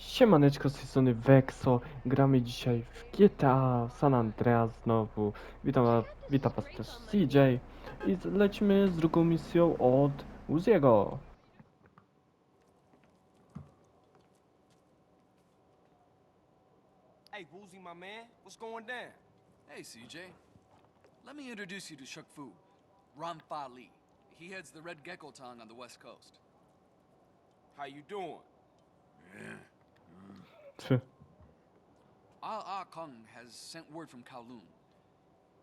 Siemaneczko z tej strony Vexo, gramy dzisiaj w GTA San Andreas znowu. Witam witam was też CJ i lecimy z drugą misją od Uziego. Hey, Woozy, my man, what's going down? Hey, CJ. Let me introduce you to Shuk Fu, Ramfa Li. He heads the Red Gecko Tong on the west coast. How you doing? Tch, Ah Ah Kung has sent word from Kowloon.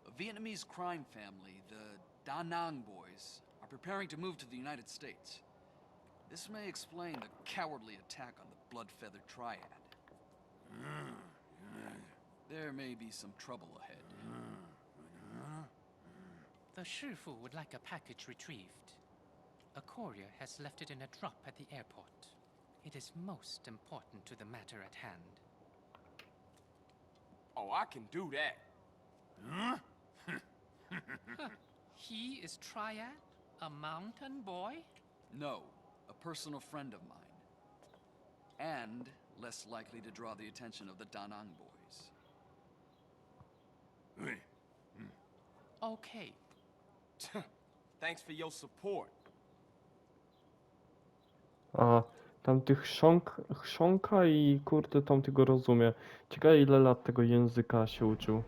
A Vietnamese crime family, the Da Nang boys, are preparing to move to the United States. This may explain the cowardly attack on the Blood Feather Triad. There may be some trouble ahead. The Shifu would like a package retrieved. A courier has left it in a drop at the airport. It is most important to the matter at hand. Oh, I can do that. Huh? He is Triad? A mountain boy? No, a personal friend of mine. And less likely to draw the attention of the Danang boys. Okay. Thanks for your support. Uh-huh. A tamty chrząk, chrząka i kurde tamty go rozumie. Ciekawe ile lat tego języka się uczył.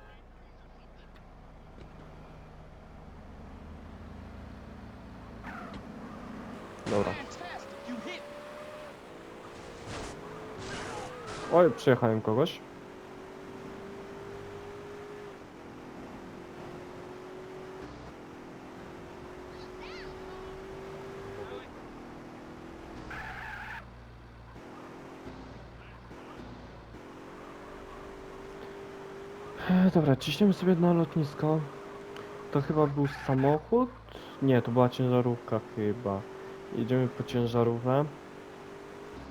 Dobra. Oj, przejechałem kogoś. Dobra, ciśniemy sobie na lotnisko. To chyba był samochód? Nie, to była ciężarówka chyba. Jedziemy po ciężarówkę.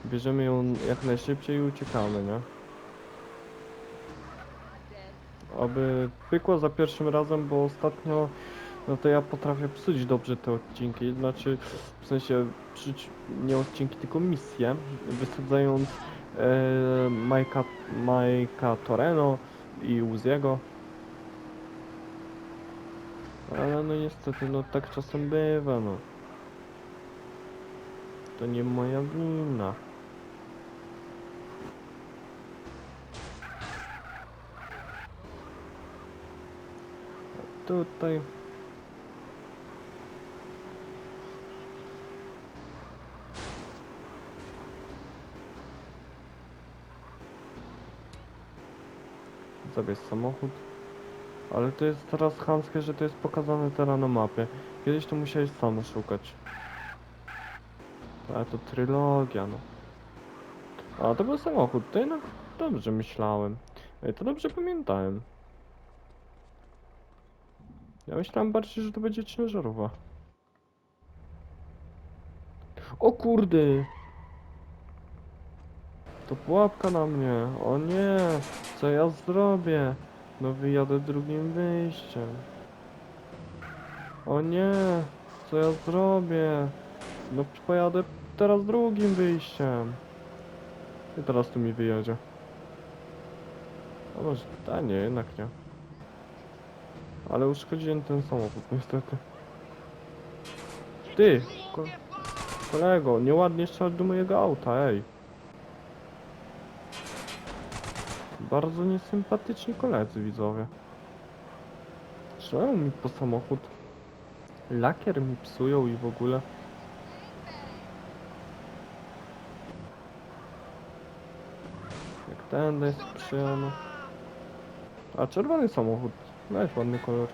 Bierzemy ją jak najszybciej i uciekamy, nie? Aby pykło za pierwszym razem, bo ostatnio no to ja potrafię psuć dobrze te odcinki, znaczy w sensie psuć nie odcinki, tylko misje, wysadzając e, Majka, Majka Toreno i Uziego. Ale no niestety, no tak czasem bywa, no. To nie moja wina. Tutaj. Zabierz samochód. Ale to jest teraz chamskie, że to jest pokazane teraz na mapie. Kiedyś to musiałeś sam szukać. Ale to trylogia, no. A, to był samochód, to jednak dobrze myślałem. To dobrze pamiętałem. Ja myślałem bardziej, że to będzie ciężarowa. O kurde! To pułapka na mnie. O nie! Co ja zrobię? No wyjadę drugim wyjściem. O nie! Co ja zrobię? No pojadę teraz drugim wyjściem. I teraz tu mi wyjedzie. A może... A nie, jednak nie. Ale uszkodziłem ten samochód, niestety. Ty! Ko kolego, nieładnie strzelać do mojego auta, ej. Bardzo niesympatyczni koledzy, widzowie. Strzelają mi po samochód. Lakier mi psują i w ogóle. Jak ten jest przyjemny. A czerwony samochód. Weź ładny kolor.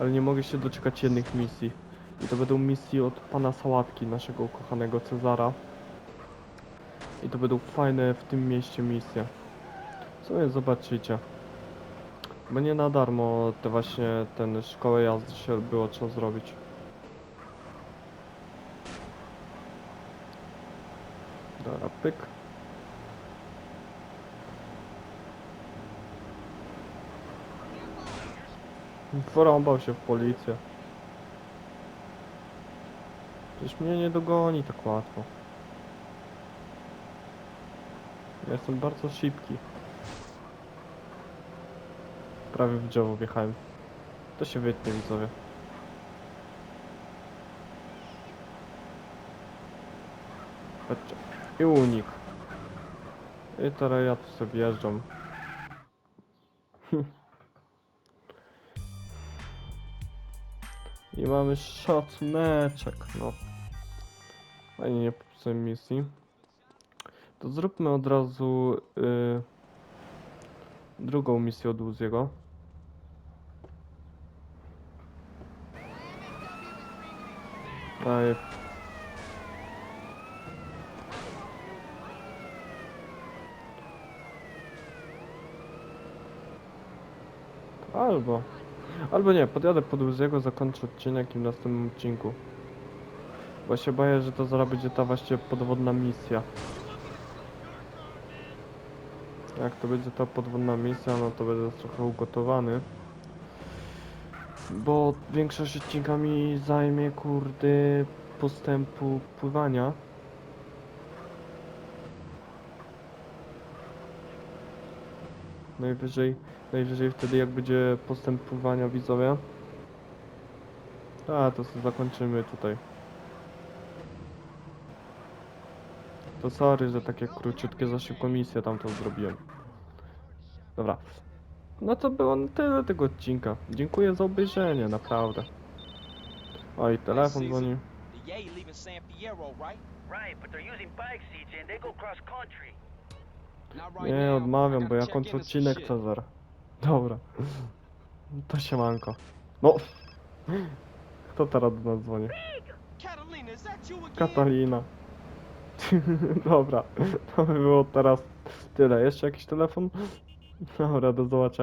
Ale nie mogę się doczekać jednych misji. I to będą misje od pana Sałatki, naszego ukochanego Cezara. I to będą fajne w tym mieście misje. Sobie zobaczycie. Bo nie na darmo te właśnie ten szkołę jazdy się było trzeba zrobić. Dobra, pyk. Porąbał się w policję. Przecież mnie nie dogoni tak łatwo. Ja jestem bardzo szybki. Prawie w drzewo wjechałem. To się wytnie widzowie. Patrzcie. I unik. I teraz ja tu sobie wjeżdżam. I mamy szacuneczek, no. Fajnie nie popsułem misji. To zróbmy od razu y, drugą misję od Uziego. Aj. Albo. Albo nie, podjadę pod Uziego, zakończę odcinek i w następnym odcinku. Bo się boję, że to zaraz będzie ta właśnie podwodna misja. Jak to będzie ta podwodna misja, no to będę trochę ugotowany. Bo większość odcinka mi zajmie, kurde, postępu pływania. Najwyżej, najwyżej wtedy jak będzie postęp pływania widzowie. A, to sobie zakończymy tutaj. To sorry, że takie króciutkie za szybko misję tam to zrobiłem. Dobra. No to było na tyle tego odcinka. Dziękuję za obejrzenie, naprawdę. Oj, telefon dzwoni. The Yay leaving San Fierro, right? Right, but they're using bike seats and they go cross country. Not right Nie, odmawiam, bo ja kończę odcinek. Cezar. Dobra. To siemanko. No. Kto teraz do nas dzwoni? Catalina, is that you again? Katalina. Dobra, to by było teraz tyle. Jeszcze jakiś telefon? Dobra, do zobaczenia.